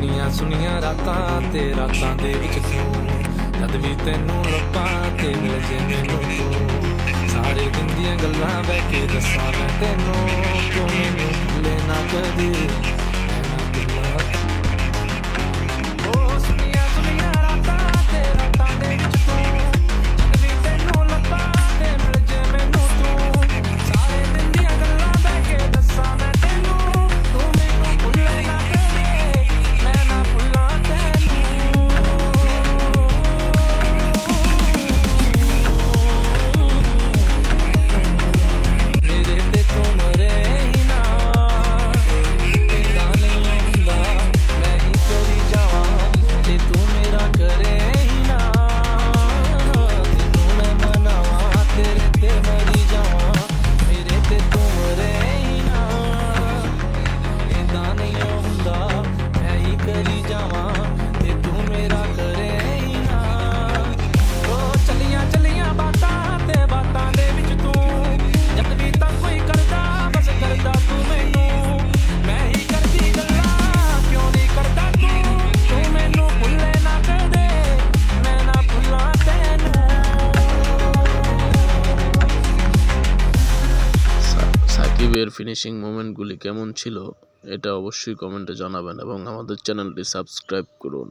ਸੁਣੀਆਂ ਸੁਣੀਆਂ ਰਾਤਾਂ ਤੇ ਰਾਤਾਂ ਦੇ ਵਿੱਚ ਤੂੰ। ਜਦ ਵੀ ਤੈਨੂੰ ਲੱਭਾਂ ਤੇ ਮਿਲ ਜੇ ਮੈਨੂੰ ਸਾਰੇ ਦਿਨ ਦੀਆਂ ਗੱਲਾਂ ਬੈਠੇ ਕੇ ਦੱਸਾਂ ਮੈਂ ਤੈਨੂੰ, ਤੂੰ ਮੈਨੂੰ ਭੁੱਲੇ ਨਾ বিয়ের ফিনিশিং মোমেন্টগুলি কেমন ছিল এটা অবশ্যই কমেন্টে জানাবেন এবং আমাদের চ্যানেলটি সাবস্ক্রাইব করুন।